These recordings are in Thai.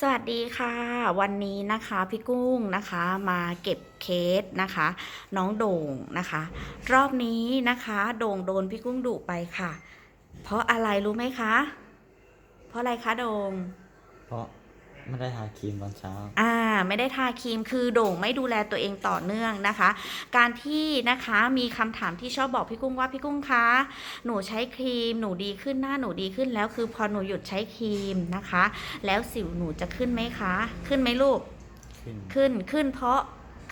สวัสดีค่ะ วันนี้นะคะพี่กุ้งนะคะมาเก็บเคสนะคะ น้องโด่งนะคะ รอบนี้นะคะโด่งโดนพี่กุ้งดุไปค่ะ เพราะอะไรรู้ไหมคะ เพราะอะไรคะโด่งเพราะ ไม่ได้ทาครีมตอนเช้า อ่า ไม่ได้ทาครีมคือโด่งไม่ดูแลตัวเองต่อเนื่องนะคะ การที่นะคะมีคำถามที่ชอบบอกพี่กุ้งว่าพี่กุ้งคะหนูใช้ครีม หนูดีขึ้นหน้าหนูดีขึ้นแล้วคือพอหนูหยุดใช้ครีมนะคะ แล้วสิวหนูจะขึ้นไหมคะ ขึ้นไหมลูก ขึ้นขึ้นขึ้นเพราะ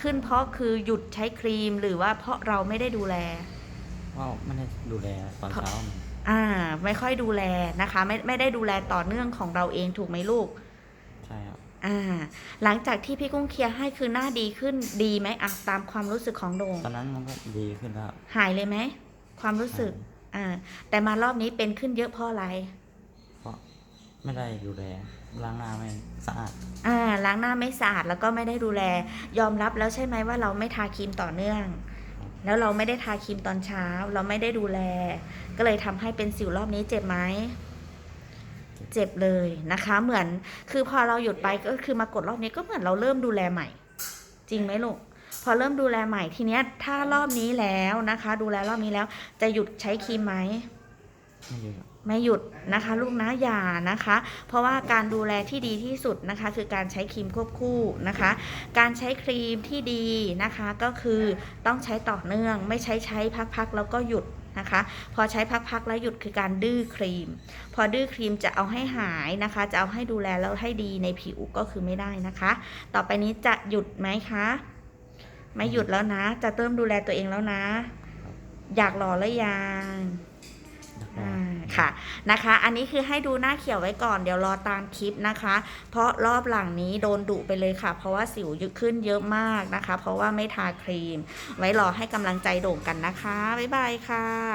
ขึ้นเพราะคือหยุดใช้ครีมหรือว่าเพราะเราไม่ได้ดูแลว่าไม่ได้ดูแลตอนเช้าอ่า ไม่ค่อยดูแลนะคะ ไม่ไม่ได้ดูแลต่อเนื่องของเราเองถูกไหมลูกใช่ครับอ่า หลังจากที่พี่กุ้งเคลียร์ให้คือหน้าดีขึ้นดีไหมอะตามความรู้สึกของโดงตอนนั้นมันก็ดีขึ้นแล้วครับหายเลยไหมความรู้สึกอ่าแต่มารอบนี้เป็นขึ้นเยอะเพราะอะไร เพราะไม่ได้ดูแลล้างหน้าไม่สะอาดอ่าล้างหน้าไม่สะอาดแล้วก็ไม่ได้ดูแล ยอมรับแล้วใช่ไหมว่าเราไม่ทาครีมต่อเนื่อง แล้วเราไม่ได้ทาครีมตอนเช้า เราไม่ได้ดูแล ก็เลยทำให้เป็นสิวรอบนี้เจ็บไหม เจ็บเลยนะคะ เหมือนคือพอเราหยุดไปก็คือมากดรอบนี้ก็เหมือนเราเริ่มดูแลใหม่ จริงไหมลูกพอเริ่มดูแลใหม่ทีเนี้ยถ้ารอบนี้แล้วนะคะ ดูแลรอบนี้แล้ว จะหยุดใช้ครีมไหมไม่เยอะครับไม่หยุดนะคะ ลูกนะอย่านะคะ เพราะว่าการดูแลที่ดีที่สุดนะคะ คือการใช้ครีมควบคู่นะคะ การใช้ครีมที่ดีนะคะก็คือต้องใช้ต่อเนื่อง ไม่ใช้ใช้พักๆแล้วก็หยุด นะคะ พอใช้พักๆแล้วหยุดคือการดื้อครีม พอดื้อครีมจะเอาให้หายนะคะ จะเอาให้ดูแลแล้วให้ดีในผิวก็คือไม่ได้นะคะ ต่อไปนี้จะหยุดไหมคะ ไม่หยุดแล้วนะ จะเริ่มดูแลตัวเองแล้วนะ อยากหล่อแล้วยัง ค่ะนะคะ อันนี้คือให้ดูหน้าเขียวไว้ก่อนเดี๋ยวรอตามคลิปนะคะ เพราะรอบหลังนี้โดนดุไปเลยค่ะ เพราะว่าสิวเยอะขึ้นเยอะมากนะคะ เพราะว่าไม่ทาครีม ไว้รอให้กำลังใจโด่งกันนะคะ บ๊ายบายค่ะ